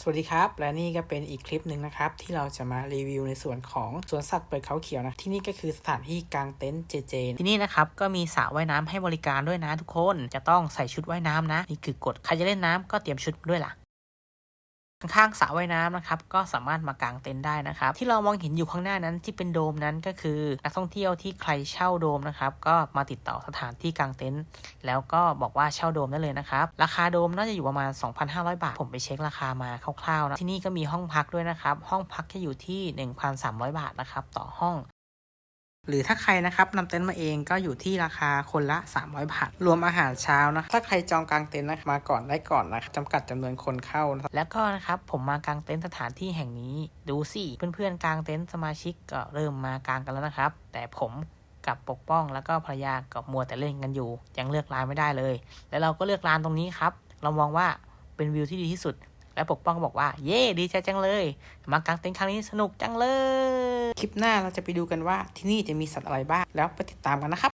สวัสดีครับ และนี่ก็เป็นอีกคลิปหนึ่งนะครับ ที่เราจะมารีวิวในส่วนของสวนสัตว์เปิดเขาเขียวนะที่นี่ก็คือสถานที่กางเต็นท์เจเจที่นี่นะครับก็มีสระว่ายน้ำให้บริการด้วยนะทุกคน จะต้องใส่ชุดว่ายน้ำนะ นี่คือกฎใครจะเล่นน้ำก็เตรียมชุดด้วยล่ะ ข้างสระว่ายน้ำนะครับก็สามารถมากางเต็นท์ได้นะครับ ที่เรามองเห็นอยู่ข้างหน้านั้นที่เป็นโดมนั้นก็คือนักท่องเที่ยวที่ใครเช่าโดมนะครับก็มาติดต่อสถานที่กางเต็นท์แล้วก็บอกว่าเช่าโดมได้เลยนะครับ ราคาโดมน่าจะอยู่ประมาณ 2,500 บาท ผมไปเช็คราคามาคร่าวๆนะที่นี่ก็มีห้องพักด้วยนะครับ ห้องพักจะอยู่ที่ 1,300 บาทนะครับต่อห้อง หรือถ้าใครนะครับนำเต็นท์มาเองก็อยู่ที่ราคาคนละ 300 บาท รวมอาหารเช้านะ ถ้าใครจองกางเต็นท์นะมาก่อนได้ก่อนนะครับจำกัดจำนวนคนเข้านะแล้วก็นะครับผมมากางเต็นท์สถานที่แห่งนี้ ดูสิเพื่อนๆกางเต็นท์สมาชิกก็เริ่มมากางกันแล้วนะครับ แต่ผมกับปกป้องแล้วก็ภรรยาก็มัวแต่เล่นกันอยู่ ยังเลือกร้านไม่ได้เลย แล้วเราก็เลือกร้านตรงนี้ครับ เรามองว่าเป็นวิวที่ดีที่สุด และปกป้องก็บอกว่า เย่ดีใจจังเลย มากางเต็นท์ครั้งนี้สนุกจังเลย คลิปหน้าเราจะไปดูกันว่าที่นี่จะมีสัตว์อะไรบ้าง แล้วไปติดตามกันนะครับ